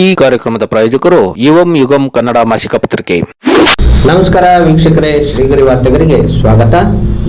ಈ ಕಾರ್ಯಕ್ರಮದ ಪ್ರಾಯೋಜಕರು ಯುವಂ ಯುಗಂ ಕನ್ನಡ ಮಾಸಿಕ ಪತ್ರಿಕೆ. ನಮಸ್ಕಾರ ವೀಕ್ಷಕರೇ ಶ್ರೀಗರಿ ವಾರ್ತೆಗರಿಗೆ ಸ್ವಾಗತ.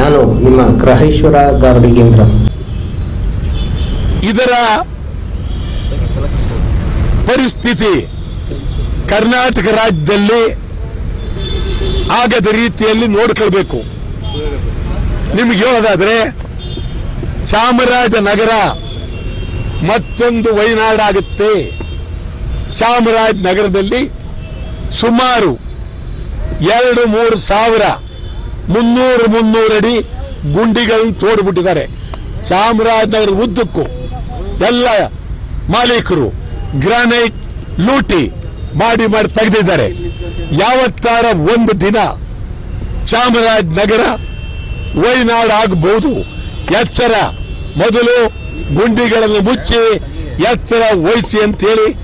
ನಾನು ನಿಮ್ಮ ಗ್ರಹೇಶ್ವರ ಗಾರ್ಡಿಗೇಂದ್ರ ಇದರ ಪರಿಸ್ಥಿತಿ ಕರ್ನಾಟಕ ರಾಜ್ಯದಲ್ಲಿ ಆಗದ ರೀತಿಯಲ್ಲಿ ನೋಡ್ಕೊಳ್ಬೇಕು. ನಿಮ್ಗೆ ಹೇಳೋದಾದ್ರೆ ಚಾಮರಾಜನಗರ ಮತ್ತೊಂದು ವಯನಾಡಾಗುತ್ತೆ ಚಾಮರಾಜನಗರದಲ್ಲಿ ಸುಮಾರು ಎರಡು ಮೂರು ಸಾವಿರ ಮುನ್ನೂರು ಮುನ್ನೂರು ಅಡಿ ಗುಂಡಿಗಳನ್ನು ತೋಡ್ಬಿಟ್ಟಿದ್ದಾರೆ. ಚಾಮರಾಜನಗರದ ಉದ್ದಕ್ಕೂ ಎಲ್ಲ ಮಾಲೀಕರು ಗ್ರಾನೈಟ್ ಲೂಟಿ ಮಾಡಿ ಮಾಡಿ ತೆಗೆದಿದ್ದಾರೆ. ಯಾವತ್ತಾರ ಒಂದು ದಿನ ಚಾಮರಾಜನಗರ ವೈನಾಡು ಆಗಬಹುದು ಎಚ್ಚರ ಮೊದಲು ಗುಂಡಿಗಳನ್ನು ಮುಚ್ಚಿ ಎಚ್ಚರ ವಹಿಸಿ ಅಂತೇಳಿ